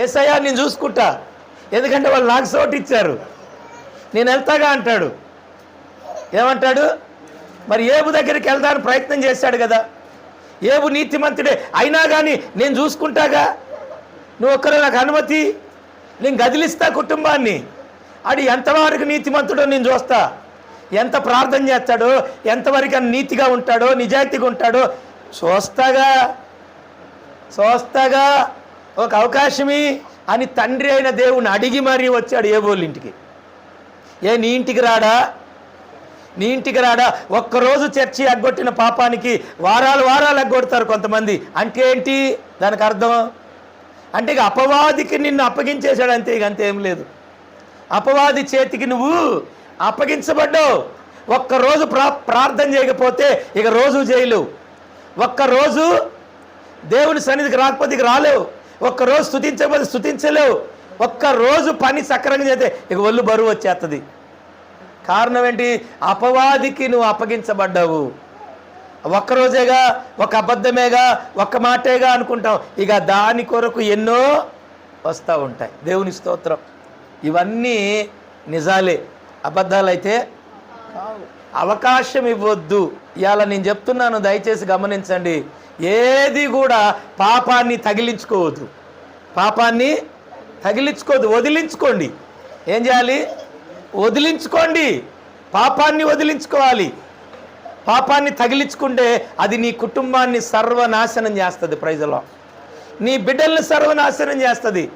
ఏసయ్యా నేను చూసుకుంటా. ఎందుకంటే వాళ్ళు నాకు సోటు ఇచ్చారు. నేను వెళ్తాగా అంటాడు. ఏమంటాడు? మరి ఏబు దగ్గరికి వెళ్దానికి ప్రయత్నం చేశాడు కదా. ఏబు నీతిమంతుడే. అయినా కానీ నేను చూసుకుంటాగా? నువ్వు ఒక్కరు నాకు అనుమతి? నేను గదిలిస్తా కుటుంబాన్ని. అడి ఎంతవరకు నీతిమంతుడో నేను చూస్తా. ఎంత ప్రార్థన చేస్తాడో ఎంతవరకు నీతిగా ఉంటాడో నిజాయితీగా ఉంటాడో చూస్తాగా. చూస్తాగా. ఒక అవకాశమే అని తండ్రి అయిన దేవుని అడిగి మరీ వచ్చాడు ఏ ఇంటికి? ఏ నీ ఇంటికి రాడా? నీ ఇంటికి రాడా? ఒక్కరోజు చర్చి అగ్గొట్టిన పాపానికి వారాలు వారాలు అగ్గొడతారు కొంతమంది. అంటే ఏంటి? దానికి అర్థం? అంటే ఇక అపవాదికి నిన్ను అప్పగించేశాడు అంతే ఇక అంతేం లేదు. అపవాది చేతికి నువ్వు అప్పగించబడ్డావు. ఒక్కరోజు ప్రా ప్రార్థన చేయకపోతే ఇక రోజు జైలు. ఒక్కరోజు దేవుని సన్నిధికి రాకపోతే ఇక రాలేవు. ఒక్కరోజు స్థుతించకపోతే స్థుతించలేవు ఒక్కరోజు పని సక్రంగా చేస్తే ఇక ఒళ్ళు బరువు వచ్చేస్తుంది కారణం ఏంటి? అపవాదికి నువ్వు అప్పగించబడ్డావు. ఒక్కరోజేగా ఒక అబద్ధమేగా ఒక్క మాటేగా అనుకుంటాం ఇక దాని కొరకు ఎన్నో వస్తూ ఉంటాయి. దేవుని స్తోత్రం. ఇవన్నీ నిజాలే. అబద్ధాలైతే కావు. అవకాశం ఇవ్వద్దు. ఇవాళ నేను చెప్తున్నాను దయచేసి గమనించండి. ఏది కూడా పాపాన్ని తగిలించుకోవద్దు. పాపాన్ని తగిలించుకోవద్దు. వదిలించుకోండి. ఏం చేయాలి? వదిలించుకోండి. పాపాన్ని వదిలించుకోవాలి. పాపాన్ని తగిలించుకుంటే అది నీ కుటుంబాన్ని సర్వనాశనం చేస్తుంది ప్రజలో నీ బిడ్డల్ని సర్వనాశనం చేస్తుంది.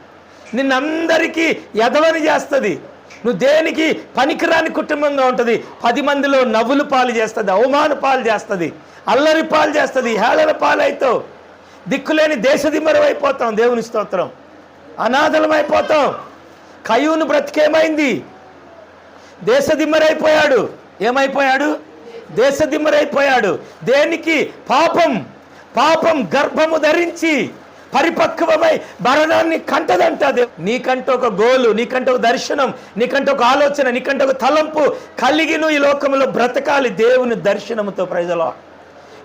నిన్నందరికీ ఎదవని చేస్తుంది. నువ్వు దేనికి పనికిరాని కుటుంబంగా ఉంటుంది? పది మందిలో నవ్వులు పాలు చేస్తుంది అవమాన పాలు చేస్తుంది అల్లరి పాలు చేస్తుంది హేళన పాలైతావు. దిక్కులేని దేశదిమరమైపోతాం దేవుని స్తోత్రం. అనాథలమైపోతాం కయ్యూను బ్రతికేమైంది? దేశదిమ్మరైపోయాడు ఏమైపోయాడు? దేశదిమ్మరైపోయాడు దేనికి? పాపం. పాపం గర్భము ధరించి పరిపక్వమై మరణాన్ని కంటదంట నీకంటే ఒక గోలు నీకంటే ఒక దర్శనం నీకంటే ఒక ఆలోచన నీకంటే ఒక తలంపు కలిగి నువ్వు ఈ లోకంలో బ్రతకాలి దేవుని దర్శనముతో ప్రజలో.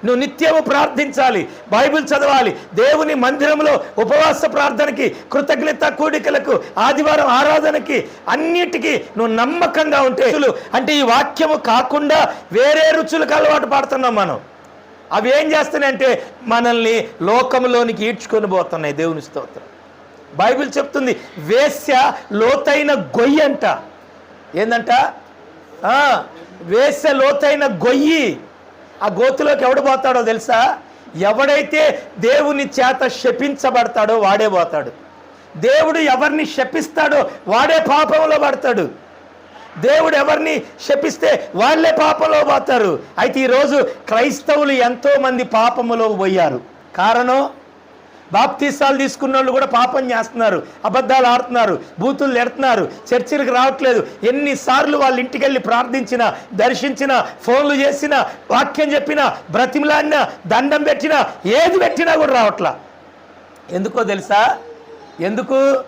నువ్వు నిత్యము ప్రార్థించాలి బైబిల్ చదవాలి దేవుని మందిరంలో ఉపవాస ప్రార్థనకి కృతజ్ఞత కూడికలకు ఆదివారం ఆరాధనకి అన్నిటికీ నువ్వు నమ్మకంగా ఉంటే అంటే ఈ వాక్యము కాకుండా వేరే రుచులకు అలవాటు పడుతున్నాం మనం. అవి ఏం చేస్తున్నాయంటే మనల్ని లోకంలోనికి ఈడ్చుకొని పోతున్నాయి దేవుని స్తోత్రం. బైబిల్ చెప్తుంది వేశ్య లోతైన గొయ్యి అంట. ఏందంట? వేశ్య లోతైన గొయ్యి. ఆ గోతులోకి ఎవడు పోతాడో తెలుసా? ఎవడైతే దేవుని చేత శపించబడతాడో వాడే పోతాడు. దేవుడు ఎవరిని శపిస్తాడో వాడే పాపంలో పడతాడు. దేవుడు ఎవరిని శపిస్తే వాళ్ళే పాపంలో పోతారు. అయితే ఈరోజు క్రైస్తవులు ఎంతోమంది పాపములో పోయారు. కారణం? బాప్తీసాలు తీసుకున్న వాళ్ళు కూడా పాపం చేస్తున్నారు. అబద్ధాలు ఆడుతున్నారు. బూతులు ఎడుతున్నారు చర్చిలకు రావట్లేదు. ఎన్నిసార్లు వాళ్ళ ఇంటికి వెళ్ళి ప్రార్థించిన దర్శించిన ఫోన్లు చేసిన వాక్యం చెప్పినా బ్రతిమలాడినా దండం పెట్టినా ఏది పెట్టినా కూడా రావట్లా. ఎందుకో తెలుసా? ఎందుకు?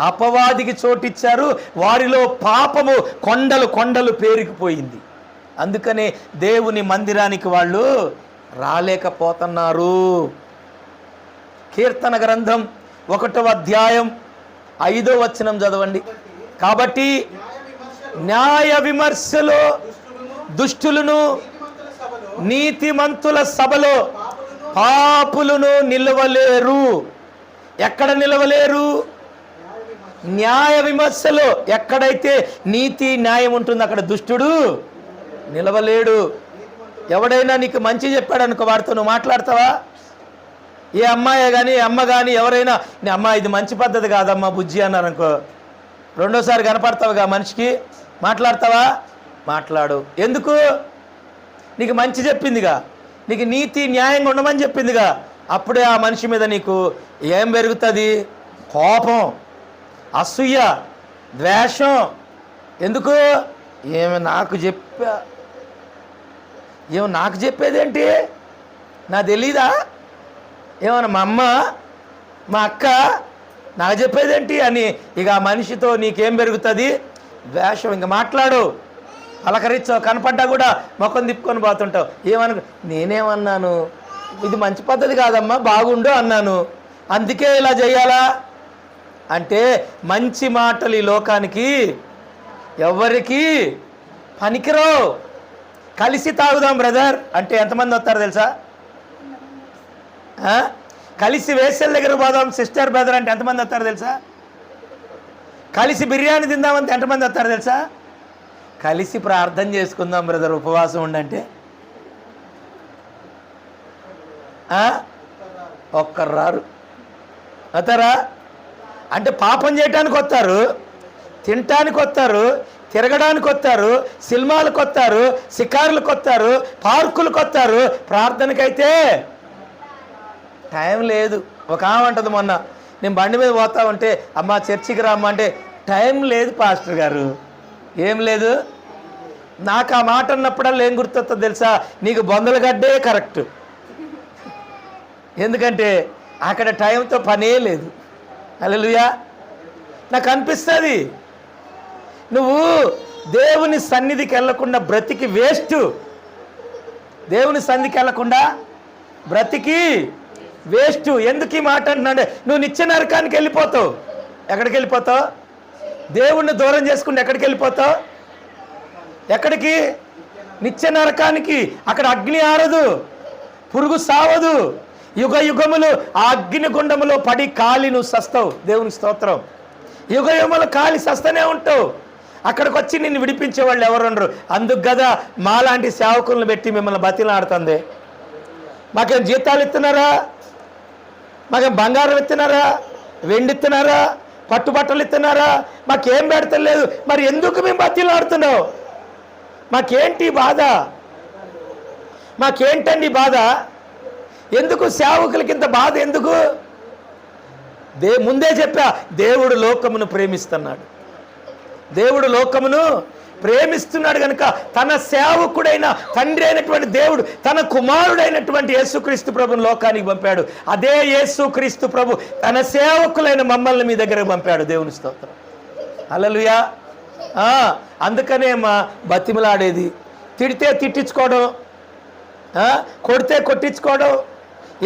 అపవాదికి చోటిచ్చారు. వారిలో పాపము కొండలు కొండలు పేరుకుపోయింది. అందుకనే దేవుని మందిరానికి వాళ్ళు రాలేకపోతున్నారు. కీర్తన గ్రంథం ఒకటవ అధ్యాయం ఐదో వచనం చదవండి. కాబట్టి న్యాయ విమర్శలో దుష్టులను నీతిమంతుల సభలో పాపులను నిలవలేరు. ఎక్కడ నిలవలేరు? న్యాయ విమర్శలు ఎక్కడైతే నీతి న్యాయం ఉంటుందో అక్కడ దుష్టుడు నిలవలేడు. ఎవడైనా నీకు మంచి చెప్పాడు అనుకో వాడితో నువ్వు మాట్లాడతావా? ఏ అమ్మాయే కానీ అమ్మ కానీ ఎవరైనా నీ అమ్మ ఇది మంచి పద్ధతి కాదమ్మా బుజ్జి అన్నారు అనుకో రెండోసారి కనపడతావుగా మనిషికి? మాట్లాడతావా? మాట్లాడు. ఎందుకు? నీకు మంచి చెప్పిందిగా. నీకు నీతి న్యాయంగా ఉండమని చెప్పిందిగా. అప్పుడే ఆ మనిషి మీద నీకు ఏం పెరుగుతుంది? కోపం. అసూయ ద్వేషం. ఎందుకు? ఏమి నాకు చెప్పా? ఏమో నాకు చెప్పేదేంటి? నా తెలీదా? ఏమన్నా మా అమ్మ మా అక్క నాకు చెప్పేదేంటి అని ఇక ఆ మనిషితో నీకేం పెరుగుతుంది? ద్వేషం. ఇంక మాట్లాడు. పలకరించావు. కనపడ్డా కూడా ముఖం తిప్పుకొని పోతుంటావు. ఏమను నేనేమన్నాను? ఇది మంచి పద్ధతి కాదమ్మా. బాగుండు అన్నాను. అందుకే ఇలా చేయాలా? అంటే మంచి మాటలు ఈ లోకానికి ఎవరికి పనికిరావు. కలిసి తాగుదాం బ్రదర్. అంటే ఎంతమంది వస్తారు తెలుసా? కలిసి వేసల దగ్గర పోదాం సిస్టర్ బ్రదర్ అంటే ఎంతమంది వస్తారు తెలుసా? కలిసి బిర్యానీ తిందామంటే ఎంతమంది వస్తారు తెలుసా? కలిసి ప్రార్థన చేసుకుందాం బ్రదర్. ఉపవాసం ఉండంటే. ఒక్కరు రారు. అవుతారా అంటే పాపం చేయటానికి వస్తారు తినటానికి వస్తారు తిరగడానికి వస్తారు సినిమాలకు వస్తారు షికారులకు వస్తారు పార్కులకు వస్తారు ప్రార్థనకైతే టైం లేదు. ఒక ఆమె అంటది మొన్న నేను బండి మీద పోతా ఉంటే అమ్మ చర్చికి రామ్మ అంటే టైం లేదు పాస్టర్ గారు ఏం లేదు. నాకు ఆ మాట అన్నప్పుడల్లా ఏం గుర్తొస్తుందో తెలుసా? నీకు బొందలగడ్డే కరెక్ట్. ఎందుకంటే అక్కడ టైంతో పనే లేదు. అలలుయా నాకు అనిపిస్తుంది. నువ్వు దేవుని సన్నిధికి వెళ్ళకుండా బ్రతికి వేస్ట్. దేవుని సన్నిధికి వెళ్ళకుండా బ్రతికి వేస్ట్. ఎందుకు ఈ మాట అంటున్నాడే? నువ్వు నిత్య నరకానికి వెళ్ళిపోతావు. ఎక్కడికి వెళ్ళిపోతావు? దేవుణ్ణి దూరం చేసుకుంటే ఎక్కడికి వెళ్ళిపోతావు? ఎక్కడికి? నిత్య నరకానికి. అక్కడ అగ్ని ఆరదు. పురుగు సావదు. యుగ యుగములు ఆ అగ్ని గుండములో పడి కాలి నువ్వు సస్తావు. దేవుని స్తోత్రం. యుగ యుగములు కాలి సస్తనే ఉంటావు. అక్కడికి వచ్చి నిన్ను విడిపించే వాళ్ళు ఎవరుండరు అందుకు కదా మాలాంటి సేవకులను పెట్టి మిమ్మల్ని బతిలాడుతుంది. మాకేం జీతాలు ఇస్తున్నారా? మాకేం బంగారం ఇస్తున్నారా? వెండి ఇస్తున్నారా పట్టుబట్టలు ఇస్తున్నారా? మాకేం పెడతలేదు మరి ఎందుకు మేము బతిలాడుతున్నావు? మాకేంటి బాధ? మాకేంటండి బాధ? ఎందుకు సేవకులకి ఇంత బాధ ఎందుకు? దే ముందే చెప్పా దేవుడు లోకమును ప్రేమిస్తున్నాడు. దేవుడు లోకమును ప్రేమిస్తున్నాడు కనుక తన సేవకుడైన తండ్రి అయినటువంటి దేవుడు తన కుమారుడైనటువంటి యేసుక్రీస్తు ప్రభుని లోకానికి పంపాడు. అదే యేసుక్రీస్తు ప్రభు తన సేవకులైన మమ్మల్ని మీ దగ్గరకు పంపాడు. దేవుని స్తోత్రం. అలలుయా అందుకనే మా బతిమలాడేది. తిడితే తిట్టించుకోవడం కొడితే కొట్టించుకోవడం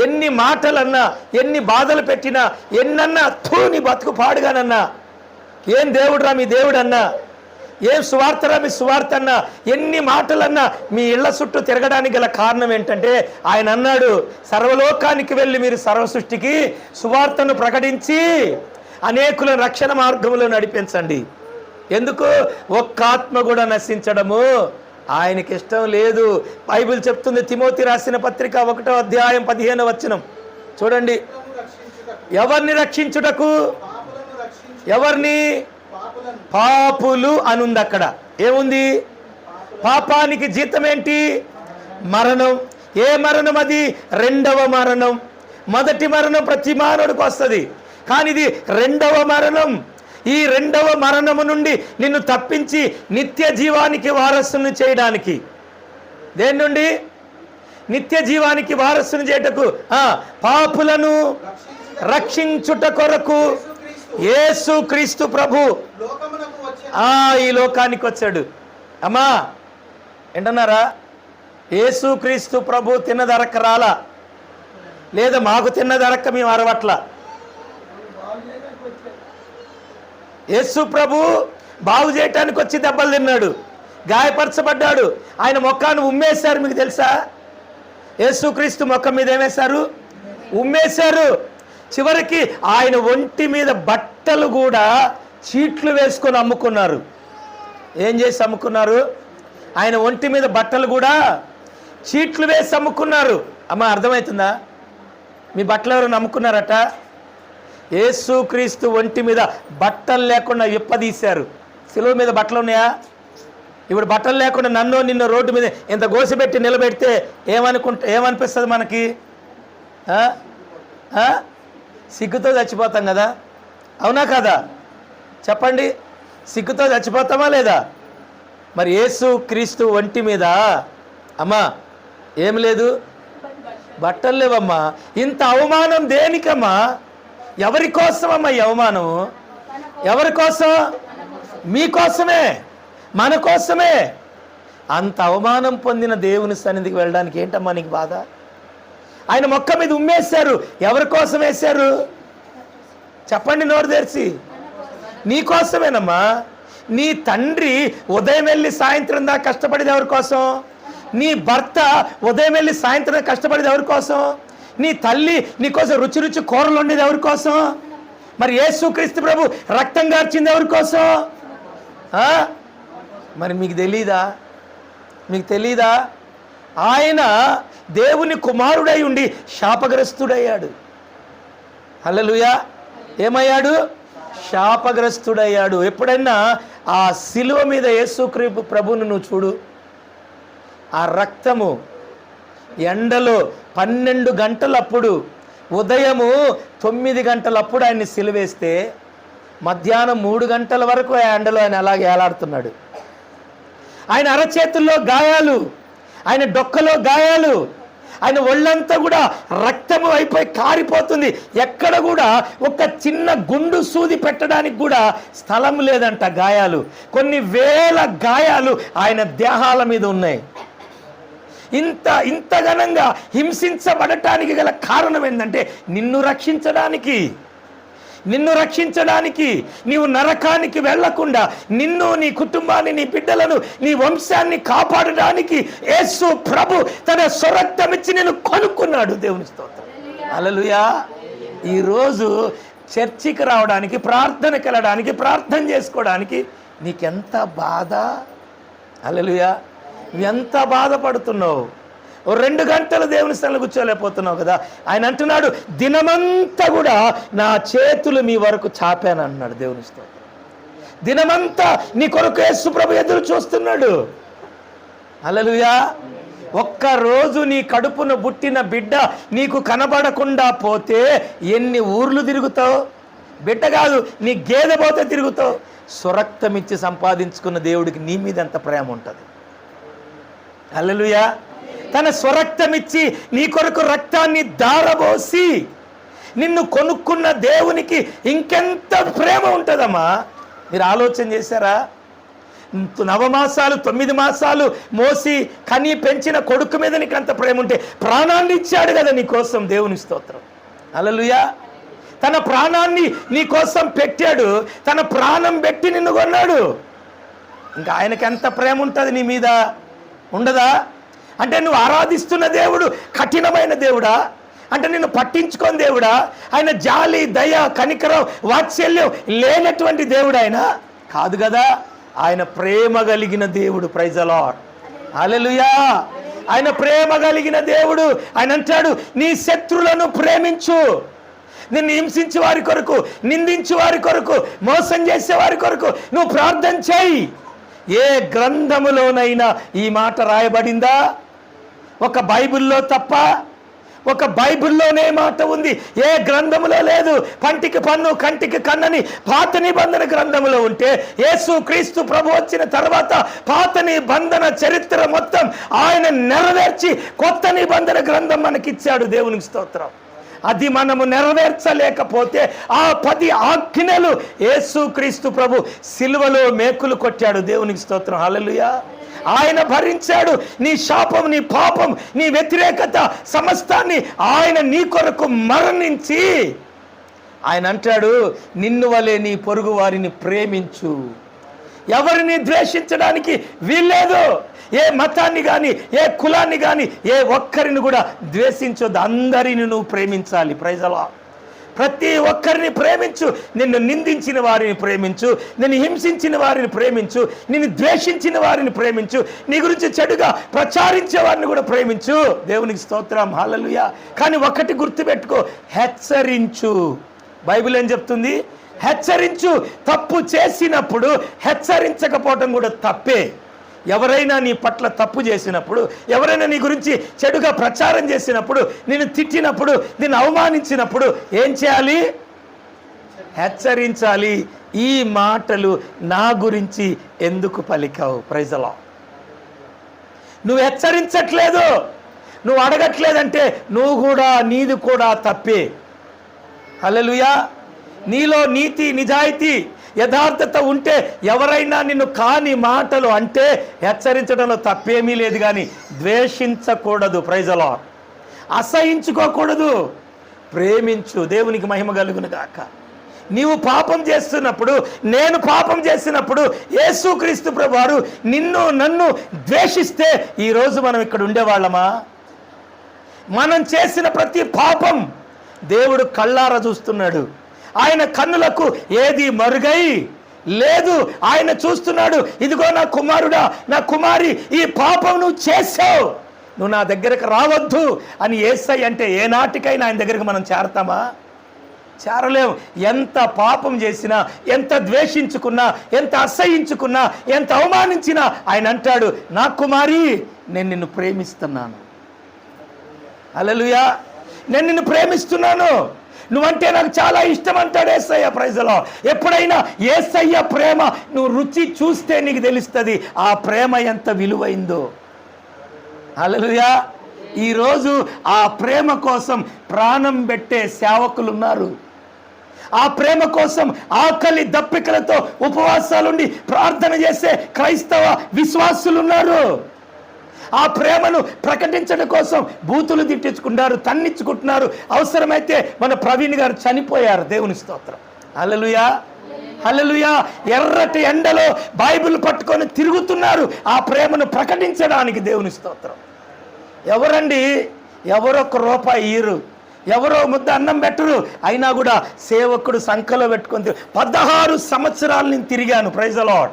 ఎన్ని మాటలన్నా ఎన్ని బాధలు పెట్టినా ఎన్నన్నా తూని బతుకు పాడుగానన్నా ఏం దేవుడురా మీ దేవుడన్నా ఏం సువార్తరా మీ సువార్త అన్నా ఎన్ని మాటలన్నా మీ ఇళ్ళ చుట్టూ తిరగడానికి గల కారణం ఏంటంటే ఆయన అన్నాడు సర్వలోకానికి వెళ్ళి మీరు సర్వ సృష్టికి సువార్తను ప్రకటించి అనేకుల రక్షణ మార్గంలో నడిపించండి. ఎందుకు? ఒక్క ఆత్మ కూడా నశించడము ఆయనకి ఇష్టం లేదు. బైబిల్ చెప్తుంది తిమోతి రాసిన పత్రిక ఒకటో అధ్యాయం పదిహేను వచనం. చూడండి. ఎవరిని రక్షించుటకు? ఎవరిని? పాపులు అనుంది అక్కడ ఏముంది? పాపానికి జీతం ఏంటి మరణం. ఏ మరణం అది? రెండవ మరణం. మొదటి మరణం ప్రతి మానవుడికి వస్తుంది. కానీ ఇది రెండవ మరణం. ఈ రెండవ మరణము నుండి నిన్ను తప్పించి నిత్య జీవానికి వారసును చేయడానికి. దేని నుండి? నిత్య జీవానికి వారసును చేయటకు. పాపులను రక్షించుట కొరకు యేసు క్రీస్తు ప్రభు. ఆ ఈ లోకానికి వచ్చాడు. అమ్మా ఏంటన్నారా యేసు క్రీస్తు ప్రభు తిన్నదరక రాలా? లేదా మాకు తిన్నదరక మేము అరవట్లా? యేసు ప్రభు బాగు చేయటానికి వచ్చి దెబ్బలు తిన్నాడు. గాయపరచబడ్డాడు. ఆయన మొక్కాను ఉమ్మేశారు మీకు తెలుసా? యేసుక్రీస్తు మొక్క మీద ఏమేశారు? ఉమ్మేశారు. చివరికి ఆయన ఒంటి మీద బట్టలు కూడా చీట్లు వేసుకొని అమ్ముకున్నారు. ఏం చేసి అమ్ముకున్నారు? ఆయన ఒంటి మీద బట్టలు కూడా చీట్లు వేసి అమ్ముకున్నారు. అమ్మ అర్థమవుతుందా? మీ బట్టలు ఎవరు నమ్ముకున్నారట యేసుక్రీస్తు ఒంటి మీద బట్టలు లేకుండా విప్పదీశారు. సిలువ మీద బట్టలు ఉన్నాయా? ఇప్పుడు బట్టలు లేకుండా నన్ను నిన్ను రోడ్డు మీద ఇంత గోసిపెట్టి నిలబెడితే ఏమనుకుంటా ఏమనిపిస్తుంది మనకి? సిగ్గుతో చచ్చిపోతాం కదా? అవునా కదా? చెప్పండి. సిగ్గుతో చచ్చిపోతామా లేదా? మరి యేసు క్రీస్తు ఒంటి మీద అమ్మా ఏం లేదు? బట్టలు లేవమ్మా. ఇంత అవమానం దేనికమ్మా? ఎవరి కోసమమ్మా ఈ అవమానం ఎవరి కోసం? మీకోసమే మన కోసమే. అంత అవమానం పొందిన దేవుని సన్నిధికి వెళ్ళడానికి ఏంటమ్మా నీకు బాధ? ఆయన మొక్క మీద ఉమ్మేశారు. ఎవరి కోసం వేశారు? చెప్పండి నోరు తెరిచి. నీకోసమేనమ్మా నీ తండ్రి ఉదయం వెళ్ళి సాయంత్రం దాకా కష్టపడేది ఎవరి కోసం? నీ భర్త ఉదయం వెళ్ళి సాయంత్రం కష్టపడేది ఎవరి కోసం? నీ తల్లి నీకోసం రుచి రుచి కూరలు ఉండేది ఎవరి కోసం? మరి యేసుక్రీస్తు ప్రభు రక్తం గార్చింది ఎవరి కోసం? మరి మీకు తెలీదా? మీకు తెలీదా? ఆయన దేవుని కుమారుడై ఉండి శాపగ్రస్తుడయ్యాడు. హల్లెలూయా. ఏమయ్యాడు? శాపగ్రస్తుడయ్యాడు. ఎప్పుడైనా ఆ శిలువ మీద యేసుక్రీ ప్రభువును నువ్వు చూడు. ఆ రక్తము ఎండలో పన్నెండు గంటలప్పుడు ఉదయము తొమ్మిది గంటలప్పుడు ఆయన్ని సిలువేస్తే మధ్యాహ్నం మూడు గంటల వరకు ఆ ఎండలో ఆయన అలాగే ఏలాడుతున్నాడు. ఆయన అరచేతుల్లో గాయాలు ఆయన డొక్కలో గాయాలు ఆయన ఒళ్ళంతా కూడా రక్తము అయిపోయి కారిపోతుంది. ఎక్కడ కూడా ఒక చిన్న గుండు సూది పెట్టడానికి కూడా స్థలం లేదంట గాయాలు. కొన్ని వేల గాయాలు ఆయన దేహాల మీద ఉన్నాయి. ఇంత ఇంత ఘనంగా హింసించబడటానికి గల కారణం ఏంటంటే నిన్ను రక్షించడానికి. నిన్ను రక్షించడానికి నీవు నరకానికి వెళ్ళకుండా నిన్ను నీ కుటుంబాన్ని నీ బిడ్డలను నీ వంశాన్ని కాపాడడానికి యేసు ప్రభు తన స్వరక్తమిచ్చి నేను కొనుక్కున్నాడు. దేవుని స్తోత్రం. అలలుయా ఈరోజు చర్చికి రావడానికి ప్రార్థనకి వెళ్ళడానికి ప్రార్థన చేసుకోవడానికి నీకెంత బాధ? అలలుయా ఎంత బాధపడుతున్నావు? ఓ రెండు గంటలు దేవుని స్థలంలో కూర్చోలేకపోతున్నావు కదా? ఆయన అంటున్నాడు దినమంతా కూడా నా చేతులు మీ వరకు చాపాను అన్నాడు దేవుని స్థలం దినమంతా నీ కొరకు యేసుప్రభు ఎదురు చూస్తున్నాడు. అలలుయా ఒక్క రోజు నీ కడుపున బుట్టిన బిడ్డ నీకు కనబడకుండా పోతే ఎన్ని ఊర్లు తిరుగుతావు? బిడ్డ కాదు నీ గేదె పోతే తిరుగుతావు? స్వరక్తమిచ్చి సంపాదించుకున్న దేవుడికి నీ మీద ఎంత ప్రేమ ఉంటుంది? అల్లలుయా తన స్వరక్తమిచ్చి నీ కొరకు రక్తాన్ని దారబోసి నిన్ను కొనుక్కున్న దేవునికి ఇంకెంత ప్రేమ ఉంటుందమ్మా? మీరు ఆలోచన చేశారా? నవమాసాలు తొమ్మిది మాసాలు మోసి కనీ పెంచిన కొడుకు మీద నీకు అంత ప్రేమ ఉంటే ప్రాణాన్ని ఇచ్చాడు కదా నీ కోసం దేవుని స్తోత్రం. అలలుయా తన ప్రాణాన్ని నీ కోసం పెట్టాడు. తన ప్రాణం పెట్టి నిన్ను కొన్నాడు. ఇంకా ఆయనకి ఎంత ప్రేమ ఉంటుంది నీ మీద? ఉండదా? అంటే నువ్వు ఆరాధిస్తున్న దేవుడు కఠినమైన దేవుడా? అంటే నిన్ను పట్టించుకొని దేవుడా? ఆయన జాలి దయ కనికరం వాత్సల్యం లేనటువంటి దేవుడు ఆయన? కాదు కదా ఆయన ప్రేమ కలిగిన దేవుడు ప్రైజలాడ్ అలెలుయా ఆయన ప్రేమ కలిగిన దేవుడు ఆయన అంటాడు నీ శత్రులను ప్రేమించు. నిన్ను హింసించే వారి కొరకు నిందించే వారి కొరకు మోసం చేసే వారి కొరకు నువ్వు ప్రార్థన చేయి. ఏ గ్రంథములోనైనా ఈ మాట రాయబడిందా? ఒక బైబిల్లో తప్ప? ఒక బైబిల్లోనే మాట ఉంది. ఏ గ్రంథములో లేదు? పంటికి పన్ను కంటికి కన్నని పాత నిబంధన గ్రంథములో ఉంటే యేసు క్రీస్తు ప్రభు వచ్చిన తర్వాత పాత నిబంధన చరిత్ర మొత్తం ఆయన నెరవేర్చి కొత్త నిబంధన గ్రంథం మనకిచ్చాడు దేవునికి స్తోత్రం. అది మనము నెరవేర్చలేకపోతే ఆ పది ఆజ్ఞలు యేసు క్రీస్తు ప్రభు సిల్వలో మేకులు కొట్టాడు. దేవునికి స్తోత్రం. హలలుయా ఆయన భరించాడు. నీ శాపం నీ పాపం నీ వ్యతిరేకత సమస్తాన్ని ఆయన నీ కొరకు మరణించి ఆయన అంటాడు నిన్ను వలె నీ పొరుగు వారిని ప్రేమించు. ఎవరిని ద్వేషించడానికి వీల్లేదు. ఏ మతాన్ని కానీ ఏ కులాన్ని కానీ ఏ ఒక్కరిని కూడా ద్వేషించొద్దు. అందరిని నువ్వు ప్రేమించాలి. ప్రజలా ప్రతి ఒక్కరిని ప్రేమించు. నిన్ను నిందించిన వారిని ప్రేమించు. నిన్ను హింసించిన వారిని ప్రేమించు. నిన్ను ద్వేషించిన వారిని ప్రేమించు. నీ గురించి చెడుగా ప్రచారించే వారిని కూడా ప్రేమించు. దేవునికి స్తోత్రం. హాలలుయ కానీ ఒకటి గుర్తుపెట్టుకో. హెచ్చరించు. బైబిల్ ఏం చెప్తుంది? హెచ్చరించు. తప్పు చేసినప్పుడు హెచ్చరించకపోవటం కూడా తప్పే. ఎవరైనా నీ పట్ల తప్పు చేసినప్పుడు ఎవరైనా నీ గురించి చెడుగా ప్రచారం చేసినప్పుడు నిన్ను తిట్టినప్పుడు నిన్ను అవమానించినప్పుడు ఏం చేయాలి? హెచ్చరించాలి. ఈ మాటలు నా గురించి ఎందుకు పలికావు? ప్రైజలా నువ్వు హెచ్చరించట్లేదు. నువ్వు అడగట్లేదంటే నువ్వు కూడా నీది కూడా తప్పే. హల్లెలూయా నీలో నీతి నిజాయితీ యథార్థత ఉంటే ఎవరైనా నిన్ను కాని మాటలు అంటే హెచ్చరించడంలో తప్పేమీ లేదు కానీ ద్వేషించకూడదు ప్రైజలో అసహించుకోకూడదు ప్రేమించు దేవునికి మహిమ కలుగును గాక. నీవు పాపం చేస్తున్నప్పుడు నేను పాపం చేసినప్పుడు యేసుక్రీస్తు ప్రభువారు నిన్ను నన్ను ద్వేషిస్తే ఈరోజు మనం ఇక్కడ ఉండేవాళ్ళమా? మనం చేసిన ప్రతి పాపం దేవుడు కళ్ళార చూస్తున్నాడు. ఆయన కన్నులకు ఏది మరుగై? లేదు ఆయన చూస్తున్నాడు ఇదిగో నా కుమారుడా నా కుమారి ఈ పాపం నువ్వు చేసావు నువ్వు నా దగ్గరకు రావద్దు అని ఏసై అంటే ఏనాటికైనా ఆయన దగ్గరకు మనం చేరతామా? చేరలేం. ఎంత పాపం చేసినా ఎంత ద్వేషించుకున్నా ఎంత అసహించుకున్నా ఎంత అవమానించినా ఆయన అంటాడు నా కుమారి నేను నిన్ను ప్రేమిస్తున్నాను. అలలుయా నేను నిన్ను ప్రేమిస్తున్నాను. నువ్వంటే నాకు చాలా ఇష్టం అంటాడు ఏసయ్య ప్రైజలో. ఎప్పుడైనా ఏసయ్య ప్రేమ నువ్వు రుచి చూస్తే నీకు తెలుస్తుంది ఆ ప్రేమ ఎంత విలువైందో. అలలుయా ఈరోజు ఆ ప్రేమ కోసం ప్రాణం పెట్టే సేవకులు ఉన్నారు ఆ ప్రేమ కోసం ఆకలి దప్పికలతో ఉపవాసాలుండి ప్రార్థన చేసే క్రైస్తవ విశ్వాసులు ఉన్నారు ఆ ప్రేమను ప్రకటించడం కోసం బూతులు తిట్టించుకుంటారు తన్నించుకుంటున్నారు అవసరమైతే మన ప్రవీణ్ గారు చనిపోయారు. దేవుని స్తోత్రం. హల్లెలూయా. హల్లెలూయా. ఎర్రటి ఎండలో బైబిల్ పట్టుకొని తిరుగుతున్నారు ఆ ప్రేమను ప్రకటించడానికి దేవుని స్తోత్రం. ఎవరండి? ఎవరొక్క రూపాయి ఇయ్యరు ఎవరో ముద్ద అన్నం పెట్టరు. అయినా కూడా సేవకుడు సంఖలో పెట్టుకొని పదహారు సంవత్సరాలు నేను తిరిగాను. ప్రైజ్ అలాడ్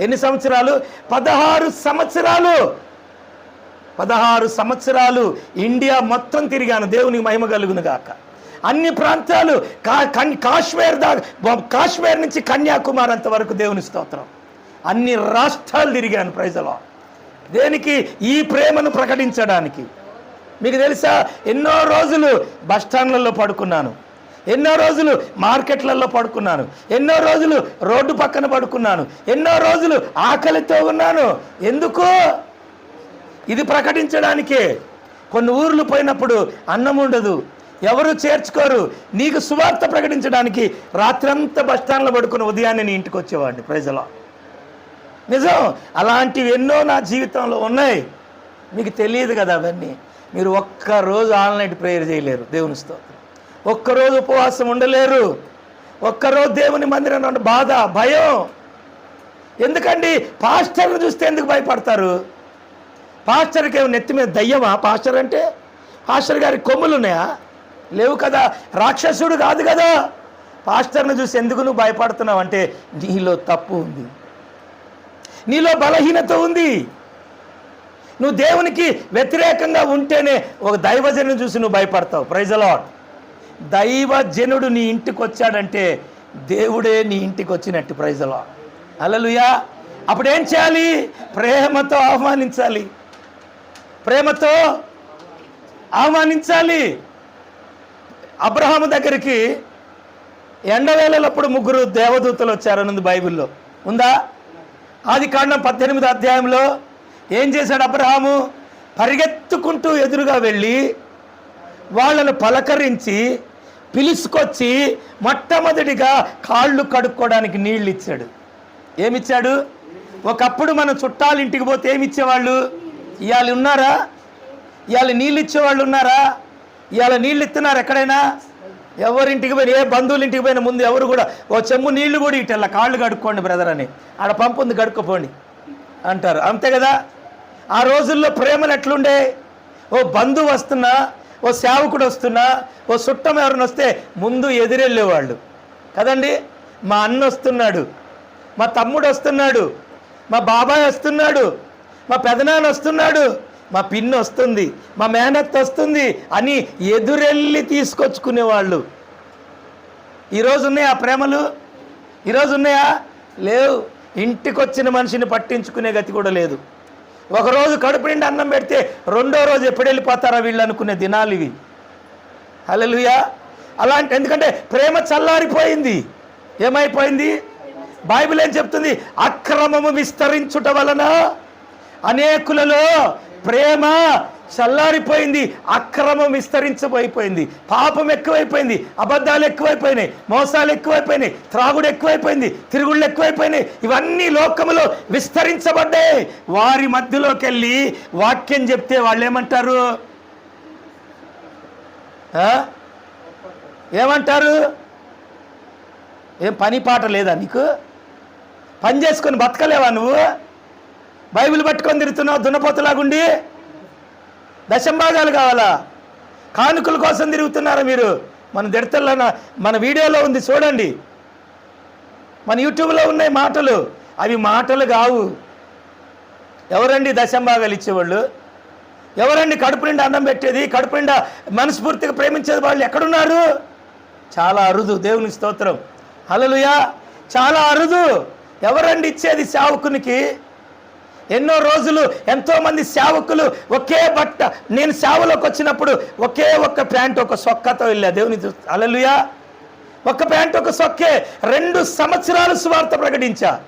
ఎన్ని సంవత్సరాలు? పదహారు సంవత్సరాలు. పదహారు సంవత్సరాలు ఇండియా మొత్తం తిరిగాను. దేవునికి మహిమ కలుగును గాక. అన్ని ప్రాంతాలు కా కన్- కాశ్మీర్ దాకా కాశ్మీర్ నుంచి కన్యాకుమారి అంత వరకు దేవుని స్తోత్రం. అన్ని రాష్ట్రాలు తిరిగాను ప్రజలో. దేనికి? ఈ ప్రేమను ప్రకటించడానికి. మీకు తెలుసా? ఎన్నో రోజులు బస్ స్టాండ్లలో పడుకున్నాను. ఎన్నో రోజులు మార్కెట్లలో పడుకున్నాను. ఎన్నో రోజులు రోడ్డు పక్కన పడుకున్నాను. ఎన్నో రోజులు ఆకలితో ఉన్నాను. ఎందుకు? ఇది ప్రకటించడానికే. కొన్ని ఊర్లు పోయినప్పుడు అన్నం ఉండదు. ఎవరు చేర్చుకోరు. నీకు సువార్త ప్రకటించడానికి రాత్రంతా బస్ స్టాండ్లో పడుకుని ఉదయాన్నే నీ ఇంటికి వచ్చేవాడిని ప్రజలో. నిజం అలాంటివి ఎన్నో నా జీవితంలో ఉన్నాయి. మీకు తెలియదు కదా అవన్నీ. మీరు ఒక్కరోజు ఆన్లైన్ ప్రేయర్ చేయలేరు. దేవుని స్తోత్రం. ఒక్కరోజు ఉపవాసం ఉండలేరు. ఒక్కరోజు దేవుని మందిరం బాధ భయం. ఎందుకండి? పాస్టర్ని చూస్తే ఎందుకు భయపడతారు? పాస్టర్కి నెత్తి మీద దయ్యమా? పాస్టర్ అంటే పాస్టర్ గారి కొమ్ములు ఉన్నాయా లేవు కదా. రాక్షసుడు కాదు కదా. పాస్టర్ని చూసి ఎందుకు నువ్వు భయపడుతున్నావు? అంటే నీలో తప్పు ఉంది. నీలో బలహీనత ఉంది. నువ్వు దేవునికి వ్యతిరేకంగా ఉంటేనే ఒక దైవజను చూసి నువ్వు భయపడతావు. ప్రైజలాడ్ దైవజనుడు నీ ఇంటికి వచ్చాడంటే దేవుడే నీ ఇంటికి వచ్చినట్టు. ప్రైజలాడ్ అలలుయా అప్పుడేం చేయాలి? ప్రేమతో ఆహ్వానించాలి. ప్రేమతో ఆహ్వానించాలి. అబ్రహాము దగ్గరికి ఎండవేళలప్పుడు ముగ్గురు దేవదూతలు వచ్చారనుంది బైబిల్లో. ఉందా? ఆది కాండం పద్దెనిమిది అధ్యాయంలో ఏం చేశాడు అబ్రహాము? పరిగెత్తుకుంటూ ఎదురుగా వెళ్ళి వాళ్ళను పలకరించి పిలుచుకొచ్చి మొట్టమొదటిగా కాళ్ళు కడుక్కోవడానికి నీళ్ళు ఇచ్చాడు. ఏమిచ్చాడు? ఒకప్పుడు మన చుట్టాలు ఇంటికి పోతే ఏమి ఇచ్చేవాళ్ళు ఇవాళ ఉన్నారా? ఇవాళ నీళ్ళు ఇచ్చేవాళ్ళు ఉన్నారా? ఇవాళ నీళ్ళు ఇస్తున్నారు ఎక్కడైనా? ఎవరింటికి పోయిన ఏ బంధువుల ఇంటికి పోయిన ముందు ఎవరు కూడా ఓ చెమ్ము నీళ్ళు కూడా ఇటల్లా కాళ్ళు కడుక్కోండి బ్రదర్ అని. ఆడ పంపు ఉంది కడుక్కోపోండి అంటారు. అంతే కదా? ఆ రోజుల్లో ప్రేమలు ఎట్లుండే? ఓ బంధువు వస్తున్నా ఓ సేవకుడు వస్తున్నా ఓ చుట్టం ఎవరిని వస్తే ముందు ఎదురెళ్ళేవాళ్ళు. కదండి? మా అన్న వస్తున్నాడు మా తమ్ముడు వస్తున్నాడు మా బాబాయ్ వస్తున్నాడు మా పెదనాన్న వస్తున్నాడు. మా పిన్ని వస్తుంది. మా మేనత్ వస్తుంది అని ఎదురెళ్ళి తీసుకొచ్చుకునేవాళ్ళు. ఈరోజు ఉన్నాయా ప్రేమలు? ఈరోజు ఉన్నాయా? లేవు. ఇంటికి వచ్చిన మనిషిని పట్టించుకునే గతి కూడా లేదు. ఒకరోజు కడుపు నిండి అన్నం పెడితే రెండో రోజు ఎప్పుడు వెళ్ళిపోతారా వీళ్ళు అనుకునే దినాలు ఇవి. హలలుయా అలాంటి ఎందుకంటే ప్రేమ చల్లారిపోయింది. ఏమైపోయింది? బైబిల్ ఏం చెప్తుంది? అక్రమము విస్తరించుట వలన అనేకులలో ప్రేమ చల్లారిపోయింది అక్రమం విస్తరించబోయిపోయింది పాపం ఎక్కువైపోయింది అబద్ధాలు ఎక్కువైపోయినాయి మోసాలు ఎక్కువైపోయినాయి త్రాగుడు ఎక్కువైపోయింది తిరుగుళ్ళు ఎక్కువైపోయినాయి ఇవన్నీ లోకములో విస్తరించబడ్డాయి. వారి మధ్యలోకి వెళ్ళి వాక్యం చెప్తే వాళ్ళు ఏమంటారు ఏమంటారు? ఏం పని పాట లేదా నీకు? పని చేసుకొని బతకలేవా నువ్వు? బైబిల్ పట్టుకొని తిరుగుతున్నావు దున్నపోతలాగుండి దశంభాగాలు కావాలా? కానుకల కోసం తిరుగుతున్నారా మీరు? మన దిడతల్లో మన వీడియోలో ఉంది చూడండి. మన యూట్యూబ్లో ఉన్నాయి మాటలు. అవి మాటలు కావు. ఎవరండి దశంభాగాలు ఇచ్చేవాళ్ళు? ఎవరండి కడుపు నిండా అన్నం పెట్టేది? కడుపు నిండా మనస్ఫూర్తిగా ప్రేమించేది వాళ్ళు ఎక్కడున్నారు? చాలా అరుదు. దేవుని స్తోత్రం. అలలుయా చాలా అరుదు. ఎవరండి ఇచ్చేది సేవకునికి? ఎన్నో రోజులు ఎంతోమంది సేవకులు ఒకే బట్ట నేను సేవలోకి వచ్చినప్పుడు ఒకే ఒక్క ప్యాంట్ ఒక సొక్కతో వెళ్ళా. దేవుని అలలుయా ఒక్క ప్యాంట్ ఒక సొక్కే. రెండు సంవత్సరాలు సువార్త ప్రకటించా.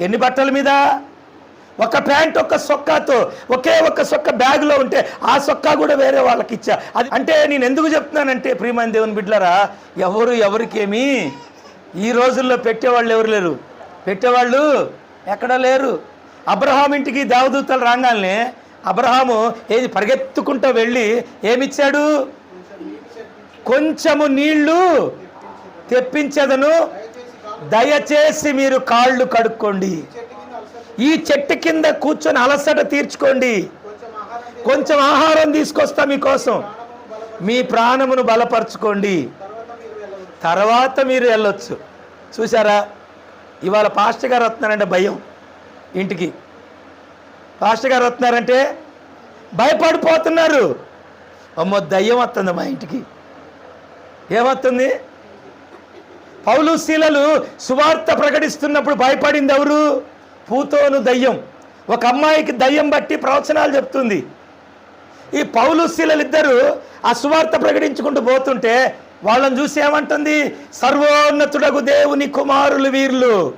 ఎన్ని బట్టల మీద? ఒక ప్యాంట్ ఒక సొక్కాతో. ఒకే ఒక్క సొక్క బ్యాగ్లో ఉంటే ఆ సొక్కా కూడా వేరే వాళ్ళకి ఇచ్చా. అది అంటే నేను ఎందుకు చెప్తున్నానంటే ప్రియమైన దేవుని బిడ్డలారా ఎవరు ఎవరికేమి ఈ రోజుల్లో పెట్టేవాళ్ళు ఎవరు లేరు? పెట్టేవాళ్ళు ఎక్కడా లేరు? అబ్రహాం ఇంటికి దేవదూతలు రాగానే అబ్రహాము ఏది పరిగెత్తుకుంటూ వెళ్ళి ఏమిచ్చాడు? కొంచెము నీళ్ళు తెప్పించదను. దయచేసి మీరు కాళ్ళు కడుక్కోండి. ఈ చెట్టు కింద కూర్చొని అలసట తీర్చుకోండి. కొంచెం ఆహారం తీసుకొస్తా మీకోసం. మీ ప్రాణమును బలపరచుకోండి. తర్వాత మీరు వెళ్ళొచ్చు. చూసారా ఇవాళ పాస్టర్ గారు వస్తున్నారంటే భయం. ఇంటికి. పాస్టర్ గారు వస్తున్నారంటే భయపడిపోతున్నారు. అమ్మో దయ్యం వస్తుంది మా ఇంటికి. ఏమవుతుంది పౌలు శీలలు సువార్త ప్రకటిస్తున్నప్పుడు భయపడింది ఎవరు? పూతోను దయ్యం. ఒక అమ్మాయికి దయ్యం బట్టి ప్రవచనాలు చెప్తుంది. ఈ పౌలు శీలలు ఇద్దరు ఆ సువార్త ప్రకటించుకుంటూ పోతుంటే వాళ్ళని చూసి ఏమంటుంది? సర్వోన్నతుడగు దేవుని కుమారులు వీర్లు.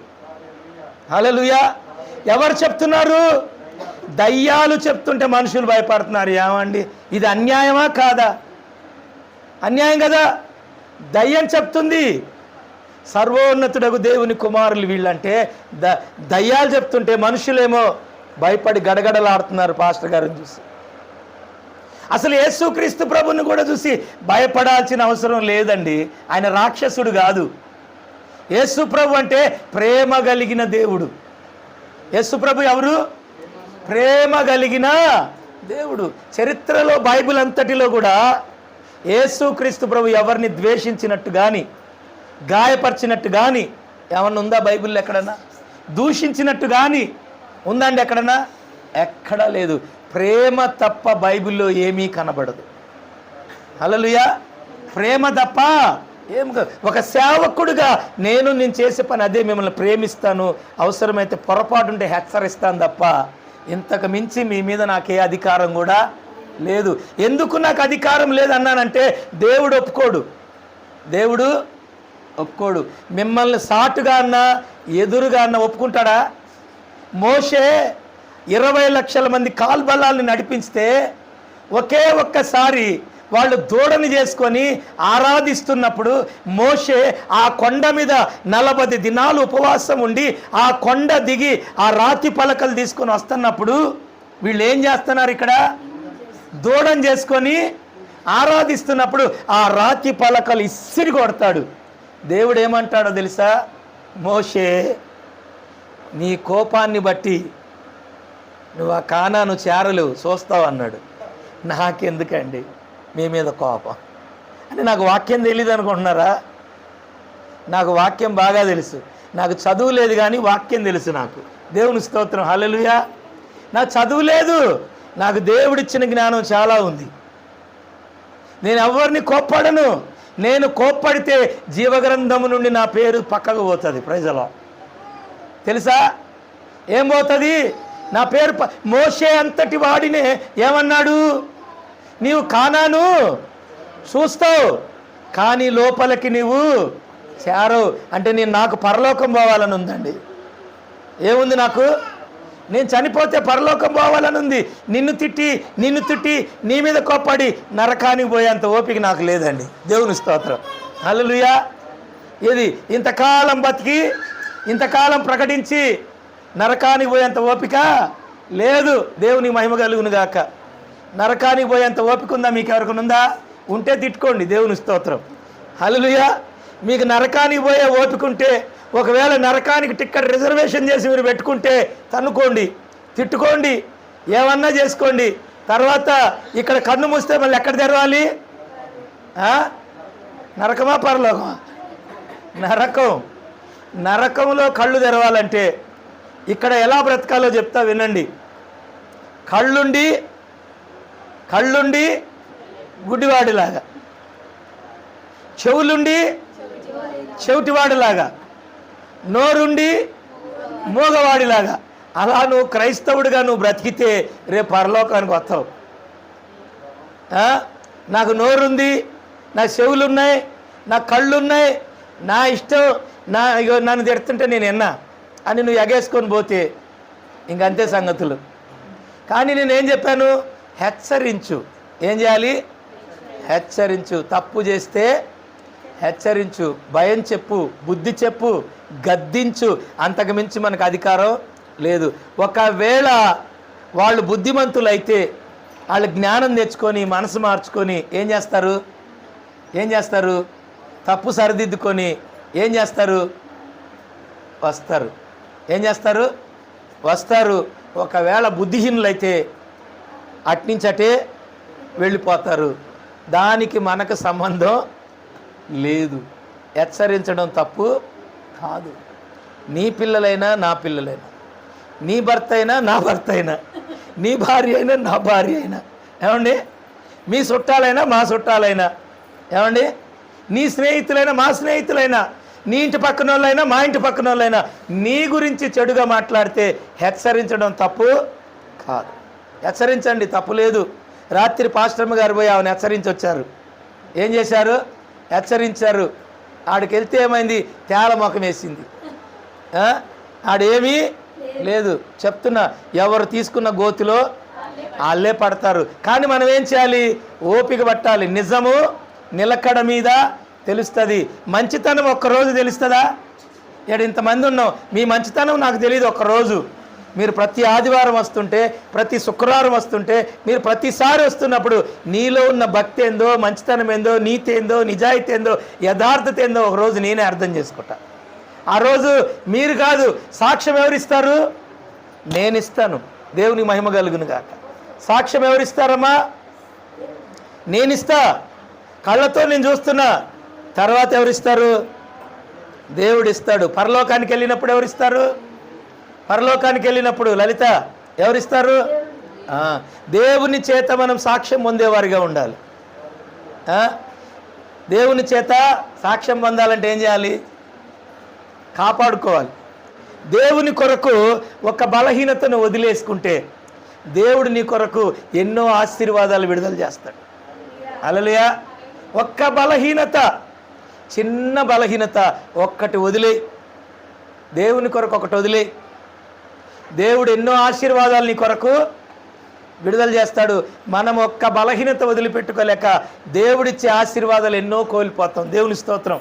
హల్లెలూయా. ఎవరు చెప్తున్నారు? దయ్యాలు చెప్తుంటే మనుషులు భయపడుతున్నారు. ఏమండి? ఇది అన్యాయమా కాదా? అన్యాయం కదా? దయ్యం చెప్తుంది. సర్వోన్నతుడగు దేవుని కుమారులు వీళ్ళంటే ద దయ్యాలు చెప్తుంటే మనుషులేమో భయపడి గడగడలాడుతున్నారు పాస్టర్ గారిని చూసి. అసలు యేసుక్రీస్తు ప్రభుని కూడా చూసి భయపడాల్సిన అవసరం లేదండి. ఆయన రాక్షసుడు కాదు. యేసు ప్రభు అంటే ప్రేమ కలిగిన దేవుడు. యేసు ఎవరు? ప్రేమ కలిగిన దేవుడు. చరిత్రలో బైబిల్ అంతటిలో కూడా యేసుక్రీస్తు ప్రభు ఎవరిని ద్వేషించినట్టు కానీ గాయపరిచినట్టు కానీ ఏమన్నా ఉందా బైబిల్లో ఎక్కడన్నా? దూషించినట్టు కానీ ఉందండి ఎక్కడన్నా? ఎక్కడా లేదు. ప్రేమ తప్ప బైబిల్లో ఏమీ కనబడదు. హల్లెలూయా. ప్రేమ తప్ప ఏం ఒక సేవకుడిగా నేను నేను చేసే పని అదే మిమ్మల్ని ప్రేమిస్తాను. అవసరమైతే పొరపాటు ఉంటే హెచ్చరిస్తాను తప్ప ఇంతకు మించి మీ మీద నాకే అధికారం కూడా లేదు. ఎందుకు నాకు అధికారం లేదన్నానంటే దేవుడు ఒప్పుకోడు. దేవుడు ఒప్పుకోడు. మిమ్మల్ని సాటుగా అన్న ఎదురుగా అన్న ఒప్పుకుంటాడా? మోషే ఇరవై లక్షల మంది కాల్బలాల్ని నడిపిస్తే ఒకే ఒక్కసారి వాళ్ళు దూడని చేసుకొని ఆరాధిస్తున్నప్పుడు మోషే ఆ కొండ మీద నలభై దినాలు ఉపవాసం ఉండి ఆ కొండ దిగి ఆ రాతి పలకలు తీసుకొని వస్తున్నప్పుడు వీళ్ళు ఏం చేస్తున్నారు ఇక్కడ? దూడం చేసుకొని ఆరాధిస్తున్నప్పుడు ఆ రాతి పలకలు ఇసిరి కొడతాడు. దేవుడు ఏమంటాడో తెలుసా? మోషే నీ కోపాన్ని బట్టి నువ్వు ఆ కానాను చేరలు చూస్తావు అన్నాడు. నాకెందుకండి? మీ మీద కోపం. అంటే నాకు వాక్యం తెలియదు అనుకుంటున్నారా? నాకు వాక్యం బాగా తెలుసు. నాకు చదువు లేదు కానీ వాక్యం తెలుసు నాకు. దేవుని స్తోత్రం. హలలుయా నాకు చదువు లేదు. నాకు దేవుడిచ్చిన జ్ఞానం చాలా ఉంది. నేను ఎవరిని కోప్పడను. నేను కోప్పడితే జీవగ్రంథము నుండి నా పేరు పక్కకు పోతుంది. ప్రజలో తెలుసా? ఏం పోతుంది? నా పేరు మోసే మోషే అంతటి వాడినే ఏమన్నాడు? నీవు కానాను చూస్తావు కానీ లోపలికి నీవు చేరవు. అంటే నేను నాకు పరలోకం పోవాలని ఉందండి. ఏముంది నాకు? నేను చనిపోతే పరలోకం పోవాలని ఉంది. నిన్ను తిట్టి నిన్ను తిట్టి నీ మీద కోప్పడి నరకానికి పోయేంత ఓపిక నాకు లేదండి. దేవుని స్తోత్రం. హల్లెలూయా. ఇది ఇంతకాలం బతికి ఇంతకాలం ప్రకటించి నరకానికి పోయేంత ఓపిక లేదు. దేవుని మహిమ కలుగును గాక నరకానికి పోయేంత ఓపిక ఉందా? మీకు ఎవరికైనా ఉందా? ఉంటే తిట్టుకోండి. దేవుని స్తోత్రం. హల్లెలూయా. మీకు నరకానికి పోయే ఓపికంటే ఒకవేళ నరకానికి టిక్కెట్ రిజర్వేషన్ చేసి మీరు పెట్టుకుంటే తన్నుకోండి తిట్టుకోండి ఏమన్నా చేసుకోండి. తర్వాత ఇక్కడ కన్ను మూస్తే మళ్ళీ ఎక్కడ తెరవాలి? నరకమా పరలోకమా? నరకం. నరకంలో కళ్ళు తెరవాలంటే ఇక్కడ ఎలా బ్రతకాలో చెప్తా వినండి. కళ్ళుండి కళ్ళుండి గుడ్డివాడిలాగా. చెవులుండి చెవిటివాడిలాగా. నోరుండి మూగవాడిలాగా. అలా నువ్వు క్రైస్తవుడిగా నువ్వు బ్రతికితే రేపు పరలోకానికి వస్తావు. నాకు నోరుంది నా చెవులు ఉన్నాయి నా కళ్ళున్నాయి నా ఇష్టం నా నన్ను తిడుతుంటే నేను ఎన్నా అని నువ్వు ఎగేసుకొని పోతే ఇంకంతే సంగతులు. కానీ నేనేం చెప్పాను? హెచ్చరించు. ఏం చేయాలి? హెచ్చరించు. తప్పు చేస్తే హెచ్చరించు. భయం చెప్పు. బుద్ధి చెప్పు. గద్దించు. అంతకుమించి మనకు అధికారం లేదు. ఒకవేళ వాళ్ళు బుద్ధిమంతులైతే వాళ్ళు జ్ఞానం తెచ్చుకొని మనసు మార్చుకొని ఏం చేస్తారు? ఏం చేస్తారు? తప్పు సరిదిద్దుకొని ఏం చేస్తారు? వస్తారు. ఏం చేస్తారు? వస్తారు. ఒకవేళ బుద్ధిహీనులైతే అట్నుంచి వెళ్ళిపోతారు. దానికి మనకు సంబంధం లేదు. హెచ్చరించడం తప్పు కాదు. నీ పిల్లలైనా నా పిల్లలైనా. నీ భర్త అయినా నా భర్త అయినా నీ భార్య అయినా నా భార్య అయినా. ఏమండి? మీ చుట్టాలైనా మా చుట్టాలైనా. ఏమండి? నీ స్నేహితులైనా మా స్నేహితులైనా. నీ ఇంటి పక్కన వాళ్ళైనా మా ఇంటి పక్కన వాళ్ళైనా నీ గురించి చెడుగా మాట్లాడితే హెచ్చరించడం తప్పు కాదు. హెచ్చరించండి తప్పులేదు రాత్రి పాస్టర్మ గారు పోయి ఆమెను హెచ్చరించి వచ్చారు ఏం చేశారు? హెచ్చరించారు. ఆడికి వెళ్తే ఏమైంది? తేల ముఖం వేసింది. ఆడేమీ లేదు. చెప్తున్నా ఎవరు తీసుకున్న గోతిలో వాళ్ళే పడతారు. కానీ మనం ఏం చేయాలి? ఓపిక పట్టాలి. నిజము నిలకడ మీద తెలుస్తుంది. మంచితనం ఒక్కరోజు తెలుస్తుందా? ఇక్కడ ఇంతమంది ఉన్నాం. మీ మంచితనం నాకు తెలియదు ఒక్కరోజు. మీరు ప్రతి ఆదివారం వస్తుంటే ప్రతి శుక్రవారం వస్తుంటే మీరు ప్రతిసారి వస్తున్నప్పుడు నీలో ఉన్న భక్తి ఏందో మంచితనం ఏందో నీతి ఏందో నిజాయితీ ఏందో యథార్థత ఏందో ఒకరోజు నేనే అర్థం చేసుకుంటా. ఆ రోజు మీరు కాదు సాక్ష్యం ఎవరిస్తారు? నేను ఇస్తాను దేవుని మహిమ కలుగును గాక. సాక్ష్యం ఎవరిస్తారమ్మా? నేను కళ్ళతో నేను చూస్తున్నా. తర్వాత ఎవరిస్తారు? దేవుడు ఇస్తాడు పరలోకానికి వెళ్ళినప్పుడు ఎవరిస్తారు? పరలోకానికి వెళ్ళినప్పుడు లలిత ఎవరిస్తారు? దేవుని చేత మనం సాక్ష్యం పొందేవారిగా ఉండాలి. దేవుని చేత సాక్ష్యం పొందాలంటే ఏం చేయాలి? కాపాడుకోవాలి. దేవుని కొరకు ఒక బలహీనతను వదిలేసుకుంటే దేవుడు నీ కొరకు ఎన్నో ఆశీర్వాదాలు విడుదల చేస్తాడు. అలలియా ఒక్క బలహీనత చిన్న బలహీనత ఒక్కటి వదిలే దేవుని కొరకు ఒకటి వదిలే దేవుడు ఎన్నో ఆశీర్వాదాలు నీ కొరకు విడుదల చేస్తాడు. మనం ఒక్క బలహీనత వదిలిపెట్టుకోలేక దేవుడిచ్చే ఆశీర్వాదాలు ఎన్నో కోల్పోతాం. దేవుని స్తోత్రం.